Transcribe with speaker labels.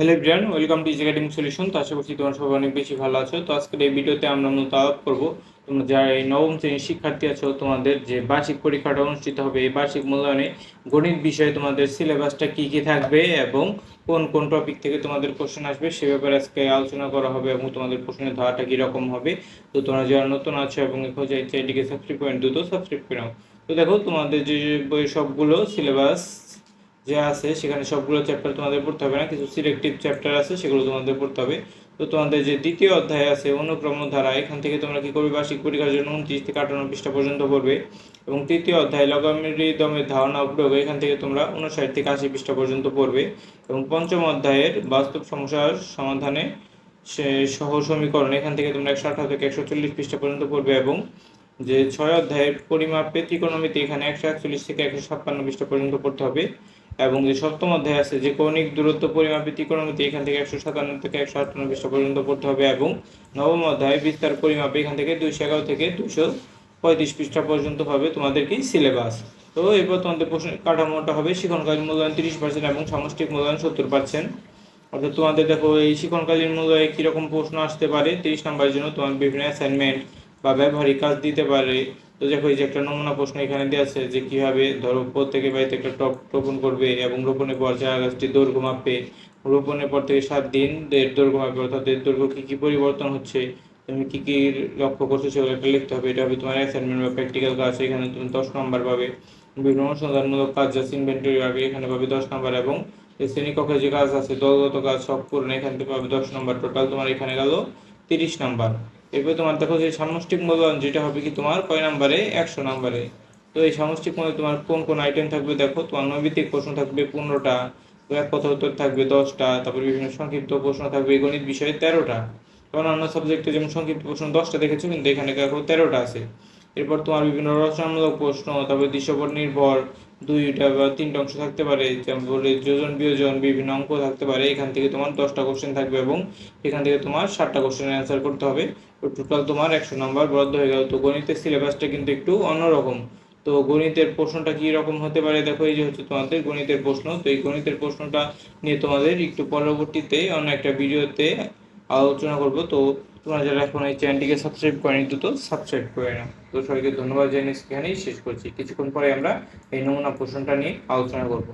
Speaker 1: Hello Brian welcome to academic solution তো আশা করছি তোমরা সবাই অনেক বেশি ভালো আছো। তো আজকের এই ভিডিওতে আমরা মূলত আলাপ করব। তোমরা যারা এই নবম শ্রেণির শিক্ষার্থী আছো, তোমাদের যে বার্ষিক পরীক্ষাটা অনুষ্ঠিত হবে, এই বার্ষিক মূল্যায়নে গণিত বিষয়ে তোমাদের সিলেবাসটা কী কী থাকবে এবং কোন কোন টপিক থেকে তোমাদের কোশ্চেন আসবে, সে ব্যাপারে আজকে আলোচনা করা হবে এবং তোমাদের প্রশ্নের ধারাটা কীরকম হবে। তো তোমরা যারা নতুন আছো এবং এখন যে চ্যানেলটিকে সাবস্ক্রাইব করেন, দ্রুত সাবস্ক্রাইব করে তো দেখো, তোমাদের যে সবগুলো সিলেবাস যে আছে, সেখানে সবগুলো চ্যাপ্টার তোমাদের পড়তে হবে না। কিছু সিলেক্টিভ চ্যাপ্টার আছে, সেগুলো তোমাদের পড়তে হবে। তো তোমাদের যে দ্বিতীয় অধ্যায় আছে, অনুক্রম ধারা, এখান থেকে তোমরা কি করবে? বার্ষিক পরীক্ষার জন্য উনত্রিশ থেকে আটান্ন পৃষ্ঠা পর্যন্ত পড়বে। এবং তৃতীয় অধ্যায় লগামৃদমের ধারণা প্রয়োগ এখান থেকে তোমরা উনষাট থেকে আশি পৃষ্ঠা পর্যন্ত পড়বে। এবং পঞ্চম অধ্যায়ের বাস্তব সমস্যার সমাধানে সহ সমীকরণ, এখান থেকে তোমরা একশো আঠারো থেকে একশো চল্লিশ পৃষ্ঠা পর্যন্ত পড়বে। এবং যে ছয় অধ্যায়ের পরিমাপে ত্রিকোণমিতি এখানে একশো একচল্লিশ থেকে একশো ছাপ্পান্ন পৃষ্ঠা পর্যন্ত পড়তে হবে। এবং যে সপ্তম অধ্যায় আছে, যে কৌণিক দূরত্ব পরিমাপে ত্রিকোণমিতি এখান থেকে একশো সাতান্ন থেকে একশো পৃষ্ঠা পর্যন্ত পড়তে হবে এবং নবম অধ্যায় বিস্তার পরিমাপ এখান থেকে দুইশো এগারো থেকে দুশো পঁয়ত্রিশ পৃষ্ঠা পর্যন্ত হবে তোমাদের কি সিলেবাস। তো এরপর তোমাদের প্রশ্ন কাঠামোটা হবে শিক্ষণকালীন মূল্যায়ন তিরিশ পার্সেন্ট এবং সামষ্টিক মূল্যায়ন সত্তর পার্সেন্ট। অর্থাৎ তোমাদের দেখো এই শিক্ষণকালীন মূল্যায়নে কীরকম প্রশ্ন আসতে পারে, তিরিশ নম্বরের জন্য তোমার বিভিন্ন অ্যাসাইনমেন্ট বা ব্যবহারিক কাজ দিতে পারে। তো দেখো, এই যে একটা নমুনা প্রশ্ন এখানে দেওয়া আছে যে কীভাবে ধরো প্রত্যেকের বাড়িতে একটা টপ রোপণ করবে এবং রোপণের পর চারা গাছটি দৈর্ঘ্য মাপবে, রোপণের পর থেকে সাত দিন এর দৈর্ঘ্য মাপবে, অর্থাৎ এর দৈর্ঘ্য কী কী পরিবর্তন হচ্ছে, তুমি কী কী লক্ষ্য করছ সেগুলো একটা লিখতে হবে। এটা হবে তোমার অ্যাসাইনমেন্ট বা প্র্যাকটিক্যাল কাজ এখানে তুমি দশ নম্বর পাবে। বিভিন্ন অনুসন্ধানমূলক কাজ জাস্ট ইনভেন্টরি পাবে, এখানে পাবে দশ নম্বর এবং শ্রেণীকক্ষে যে কাজ আছে, দলগত কাজ সব পূরণ এখান থেকে পাবে দশ নম্বর। টোটাল তোমার এখানে গেল তিরিশ নাম্বার। এরপরে তোমার দেখো যে সামষ্টিক মূল্যায়ন যেটা হবে কি তোমার কয় নাম্বারে? একশো নাম্বারে। তো এই সামষ্টিক মূল্যে তোমার কোন কোন আইটেম থাকবে দেখো? তোমার নৈবিত্তিক প্রশ্ন থাকবে পনেরোটা এক কথা উত্তর থাকবে দশটা, তারপর বিভিন্ন সংক্ষিপ্ত প্রশ্ন থাকবে গণিত বিষয়ে তেরোটা। অন্যান্য সাবজেক্টে যেমন সংক্ষিপ্ত প্রশ্ন দশটা দেখেছ, কিন্তু এখানে দেখো তেরোটা আছে। এরপর তোমার বিভিন্ন রচনামূলক প্রশ্ন, তারপর দৃশ্যপট নির্ভর দুইটা বা তিনটা অংশ থাকতে পারে। তারপরে যোজন, বিয়োজন বিভিন্ন অঙ্ক থাকতে পারে। এখান থেকে তোমার দশটা কোশ্চেন থাকবে এবং এখান থেকে তোমার ষাটটা কোশ্চেনের অ্যান্সার করতে হবে। টোটাল তোমার একশো নাম্বার বরাদ্দ হয়ে গেল। তো গণিতের সিলেবাসটা কিন্তু একটু অন্যরকম। তো গণিতের প্রশ্নটা কী রকম হতে পারে? দেখো, এই যে হচ্ছে তোমাদের গণিতের প্রশ্ন। তো এই গণিতের প্রশ্নটা নিয়ে তোমাদের একটু পরবর্তীতে অন্য একটা ভিডিওতে আলোচনা করব। তো তোমরা যারা এখন এই চ্যানেলটিকে সাবস্ক্রাইব করেনি, দ্রুত সাবস্ক্রাইব করে নাও। তো সবাইকে ধন্যবাদ জানিয়ে এখানেই শেষ করছি। কিছুক্ষণ পরে আমরা এই নমুনা প্রশ্নটা নিয়ে আলোচনা করব।